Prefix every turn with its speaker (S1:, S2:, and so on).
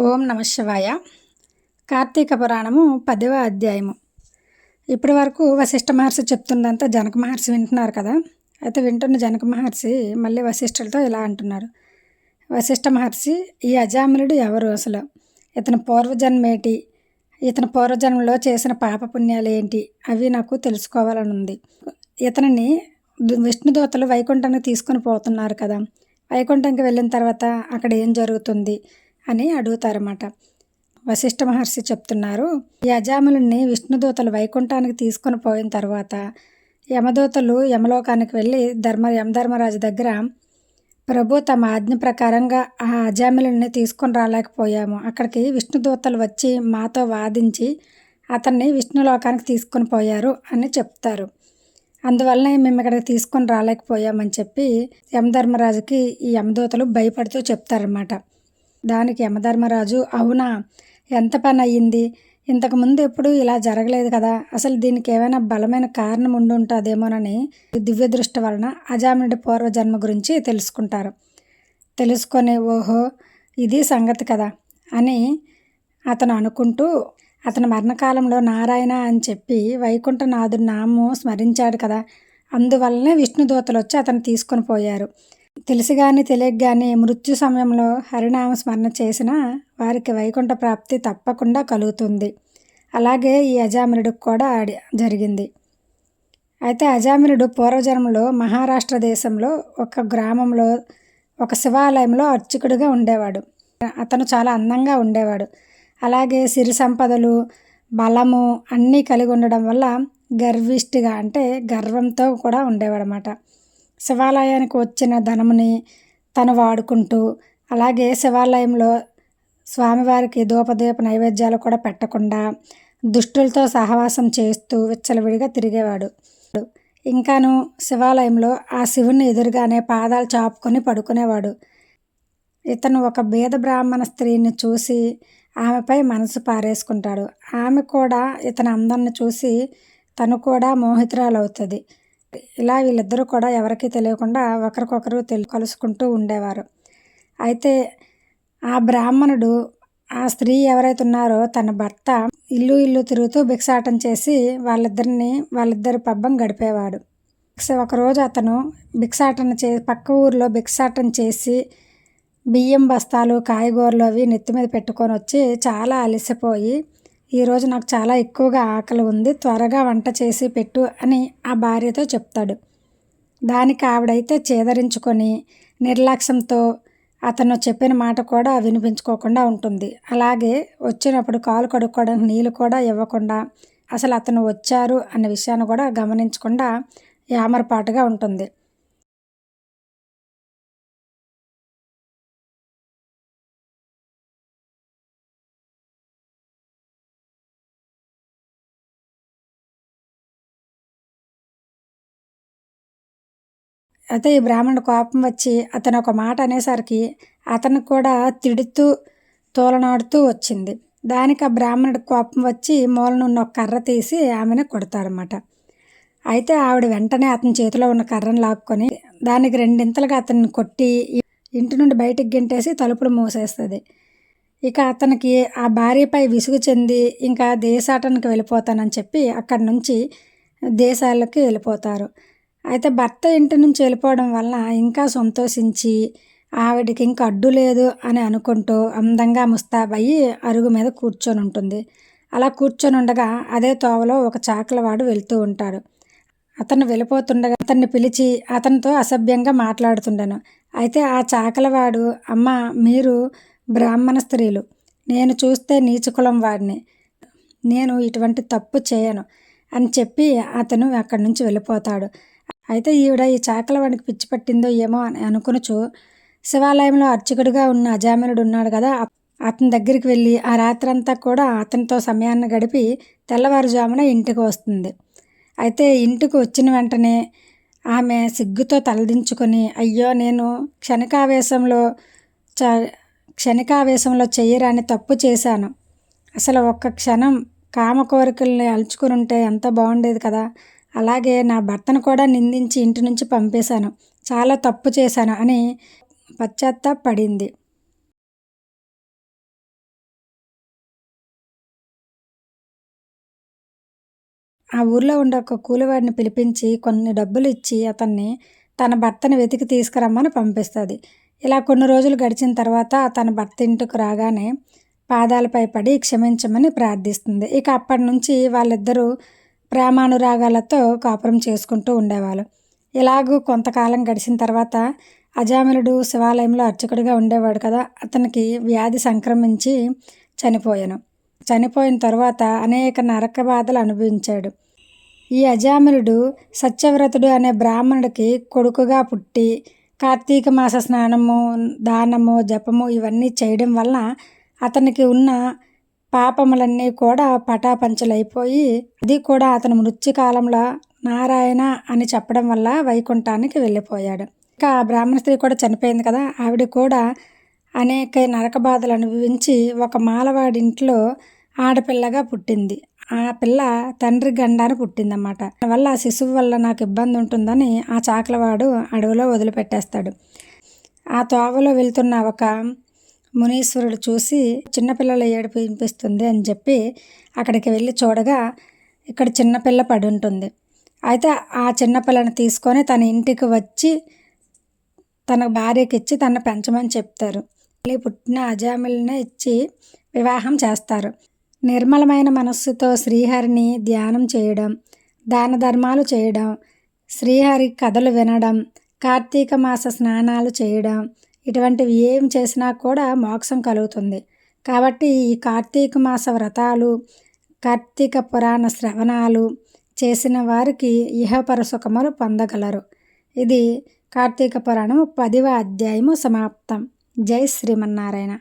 S1: ఓం నమ శివాయ. కార్తీక పురాణము పదవ అధ్యాయము. ఇప్పటి వరకు వశిష్ఠ మహర్షి చెప్తుందంతా జనక మహర్షి వింటున్నారు కదా. అయితే వింటున్న జనక మహర్షి మళ్ళీ వశిష్ఠులతో ఇలా అంటున్నారు. వశిష్ఠ మహర్షి ఈ అజాములుడు ఎవరు అసలు? ఇతని పూర్వజన్మేటి? ఇతని పూర్వజన్మలో చేసిన పాపపుణ్యాలు ఏంటి? అవి నాకు తెలుసుకోవాలని ఉంది ఇతనిని విష్ణుదూతలు వైకుంఠానికి తీసుకొని పోతున్నారు కదా. వైకుంఠంకి వెళ్ళిన తర్వాత అక్కడ ఏం జరుగుతుంది? అని అడుగుతారన్నమాట. వశిష్ఠ మహర్షి చెప్తున్నారు ఈ విష్ణుదూతలు వైకుంఠానికి తీసుకొని పోయిన తర్వాత యమదూతలు యమలోకానికి వెళ్ళి ధర్మ యమధర్మరాజు దగ్గర ప్రభు తమ ఆజ్ఞ ప్రకారంగా ఆ అజాములని తీసుకొని రాలేకపోయాము. అక్కడికి విష్ణుదూతలు వచ్చి మాతో వాదించి అతన్ని విష్ణులోకానికి తీసుకొని పోయారు అని చెప్తారు. అందువల్లనే మేము ఇక్కడికి తీసుకొని రాలేకపోయామని చెప్పి యమధర్మరాజుకి ఈ యమదూతలు భయపడుతూ చెప్తారన్నమాట. దానికి యమధర్మరాజు అవునా? ఎంత పని అయ్యింది? ఇంతకుముందు ఎప్పుడు ఇలా జరగలేదు కదా. అసలు దీనికి ఏమైనా బలమైన కారణం ఉండి ఉంటుందేమోనని దివ్య దృష్టి వలన అజామినుడి పూర్వజన్మ గురించి తెలుసుకుంటారు. తెలుసుకొని ఓహో ఇది సంగతి కదా అని అతను అనుకుంటూ అతని మరణకాలంలో నారాయణ అని చెప్పి వైకుంఠనాథుడి నామం స్మరించాడు కదా. అందువల్లనే విష్ణుదూతలు వచ్చి అతను తీసుకొని పోయారు. తెలిసి కానీ తెలియక కానీ మృత్యు సమయంలో హరినామ స్మరణ చేసిన వారికి వైకుంఠ ప్రాప్తి తప్పకుండా కలుగుతుంది. అలాగే ఈ అజామిరుడికి కూడా జరిగింది. అయితే అజామినుడు పూర్వజన్మలో మహారాష్ట్ర దేశంలో ఒక గ్రామంలో ఒక శివాలయంలో అర్చకుడిగా ఉండేవాడు. అతను చాలా అందంగా ఉండేవాడు. అలాగే సిరి సంపదలు బలము అన్నీ కలిగి ఉండడం వల్ల గర్విష్టిగా అంటే గర్వంతో కూడా ఉండేవాడు అన్నమాట శివాలయానికి వచ్చిన ధనముని తను వాడుకుంటూ అలాగే శివాలయంలో స్వామివారికి ధూపదీప నైవేద్యాలు కూడా పెట్టకుండా దుష్టులతో సహవాసం చేస్తూ విచ్చలవిడిగా తిరిగేవాడు. ఇంకాను శివాలయంలో ఆ శివుని ఎదురుగానే పాదాలు చాపుకొని పడుకునేవాడు. ఇతను ఒక బీద బ్రాహ్మణ స్త్రీని చూసి ఆమెపై మనసు పారేసుకుంటాడు. ఆమె కూడా ఇతని అందాన్ని చూసి తను కూడా మోహితురాలవుతుంది. ఇలా వీళ్ళిద్దరూ కూడా ఎవరికీ తెలియకుండా ఒకరికొకరు తెలి కలుసుకుంటూ ఉండేవారు. అయితే ఆ బ్రాహ్మణుడు ఆ స్త్రీ ఎవరైతే ఉన్నారో తన భర్త ఇల్లు ఇల్లు తిరుగుతూ భిక్షాటం చేసి వాళ్ళిద్దరిని వాళ్ళిద్దరి పబ్బం గడిపేవాడు. ఒకరోజు అతను భిక్షాటన చే పక్క ఊర్లో భిక్షాటం చేసి బియ్యం బస్తాలు కాయగూరలు అవి నెత్తి మీద పెట్టుకొని వచ్చి చాలా అలసిపోయి ఈరోజు నాకు చాలా ఎక్కువగా ఆకలి ఉంది త్వరగా వంట చేసి పెట్టు అని ఆ భార్యతో చెప్తాడు. దానికి ఆవిడైతే చేదరించుకొని నిర్లక్ష్యంతో అతను చెప్పిన మాట కూడా వినిపించుకోకుండా ఉంటుంది. అలాగే వచ్చినప్పుడు కాలు కడుక్కోవడానికి నీళ్ళు కూడా ఇవ్వకుండా అసలు అతను వచ్చారు అన్న విషయాన్ని కూడా గమనించకుండా యామరపాటుగా ఉంటుంది. అయితే ఈ బ్రాహ్మణుడు కోపం వచ్చి అతను ఒక మాట అనేసరికి అతను కూడా తిడుతూ తోలనాడుతూ వచ్చింది. దానికి ఆ బ్రాహ్మణుడి కోపం వచ్చి మూలనున్న ఒక కర్ర తీసి ఆమెను కొడతారన్నమాట. అయితే ఆవిడ వెంటనే అతని చేతిలో ఉన్న కర్రను లాక్కొని దానికి రెండింతలుగా అతన్ని కొట్టి ఇంటి నుండి బయటికి గెంటేసి తలుపులు మూసేస్తుంది. ఇక అతనికి ఆ భార్యపై విసుగు చెంది ఇంకా దేశాటనికి వెళ్ళిపోతానని చెప్పి అక్కడి నుంచి దేశాలకి వెళ్ళిపోతారు. అయితే భర్త ఇంటి నుంచి వెళ్ళిపోవడం వల్ల ఇంకా సంతోషించి ఆవిడకి ఇంకా అడ్డు లేదు అని అనుకుంటూ అందంగా ముస్తాబయ్యి అరుగు మీద కూర్చొని ఉంటుంది. అలా కూర్చొని ఉండగా అదే తోవలో ఒక చాకలవాడు వెళ్తూ ఉంటాడు. అతను వెళ్ళిపోతుండగా అతన్ని పిలిచి అతనితో అసభ్యంగా మాట్లాడుతుండను. అయితే ఆ చాకలవాడు అమ్మ మీరు బ్రాహ్మణ స్త్రీలు. నేను చూస్తే నీచుకులం వాడిని. నేను ఇటువంటి తప్పు చేయను అని చెప్పి అతను అక్కడి నుంచి వెళ్ళిపోతాడు. అయితే ఈవిడ ఈ చాకల వాడికి పిచ్చి పట్టిందో ఏమో అని అనుకునొచ్చు శివాలయంలో అర్చకుడిగా ఉన్న అజామినుడు ఉన్నాడు కదా అతని దగ్గరికి వెళ్ళి ఆ రాత్రంతా కూడా అతనితో సమయాన్ని గడిపి తెల్లవారుజామున ఇంటికి వస్తుంది. అయితే ఇంటికి వచ్చిన వెంటనే ఆమె సిగ్గుతో తలదించుకొని అయ్యో నేను క్షణికావేశంలో చ క్షణికావేశంలో చెయ్యరాని తప్పు చేశాను. అసలు ఒక్క క్షణం కామ కోరికల్ని అలుచుకుని ఉంటే ఎంత బాగుండేది కదా అలాగే నా భర్తను కూడా నిందించి ఇంటి నుంచి పంపేశాను. చాలా తప్పు చేశాను అని పశ్చాత్తాపడింది. ఆ ఊర్లో ఉండే ఒక కూలివాడిని పిలిపించి కొన్ని డబ్బులు ఇచ్చి అతన్ని తన భర్తను వెతికి తీసుకురమ్మని పంపిస్తుంది. ఇలా కొన్ని రోజులు గడిచిన తర్వాత తన భర్త ఇంటికి రాగానే పాదాలపై పడి క్షమించమని ప్రార్థిస్తుంది. ఇక అప్పటి నుంచి వాళ్ళిద్దరూ ప్రేమానురాగాలతో కాపురం చేసుకుంటూ ఉండేవాళ్ళు. ఇలాగూ కొంతకాలం గడిచిన తర్వాత అజామిలుడు శివాలయంలో అర్చకుడిగా ఉండేవాడు కదా అతనికి వ్యాధి సంక్రమించి చనిపోయాను. చనిపోయిన తర్వాత అనేక నరక బాధలు అనుభవించాడు. ఈ అజామిలుడు సత్యవ్రతుడు అనే బ్రాహ్మణుడికి కొడుకుగా పుట్టి కార్తీక మాస స్నానము దానము జపము ఇవన్నీ చేయడం వలన అతనికి ఉన్న పాపములన్నీ కూడా పటాపంచలైపోయి అది కూడా అతను మృత్యుకాలంలో నారాయణ అని చెప్పడం వల్ల వైకుంఠానికి వెళ్ళిపోయాడు. ఇంకా ఆ బ్రాహ్మణ స్త్రీ కూడా చనిపోయింది కదా ఆవిడ కూడా అనేక నరక బాధలు అనుభవించి ఒక మాలవాడి ఇంట్లో ఆడపిల్లగా పుట్టింది. ఆ పిల్ల తండ్రి గండాన పుట్టిందన్నమాట. వల్ల ఆ శిశువు వల్ల నాకు ఇబ్బంది ఉంటుందని ఆ చాకలవాడు అడవిలో వదిలిపెట్టేస్తాడు. ఆ తోవలో వెళ్తున్న ఒక మునీశ్వరుడు చూసి చిన్నపిల్లల ఏడుపు వినిపిస్తుంది అని చెప్పి అక్కడికి వెళ్ళి చూడగా ఇక్కడ చిన్నపిల్ల పడి ఉంటుంది. అయితే ఆ చిన్నపిల్లని తీసుకొని తన ఇంటికి వచ్చి తన భార్యకి ఇచ్చి తన పెంచమని చెప్తారు. మళ్ళీ పుట్టిన అజామిల్ని ఇచ్చి వివాహం చేస్తారు. నిర్మలమైన మనస్సుతో శ్రీహరిని ధ్యానం చేయడం దాన ధర్మాలు చేయడం శ్రీహరి కథలు వినడం కార్తీక మాస స్నానాలు చేయడం ఇటువంటివి ఏం చేసినా కూడా మోక్షం కలుగుతుంది. కాబట్టి ఈ కార్తీక మాస వ్రతాలు కార్తీక పురాణ శ్రవణాలు చేసిన వారికి ఇహపర సుఖములు పొందగలరు. ఇది కార్తీక పురాణం పదివ అధ్యాయము సమాప్తం. జై శ్రీమన్నారాయణ.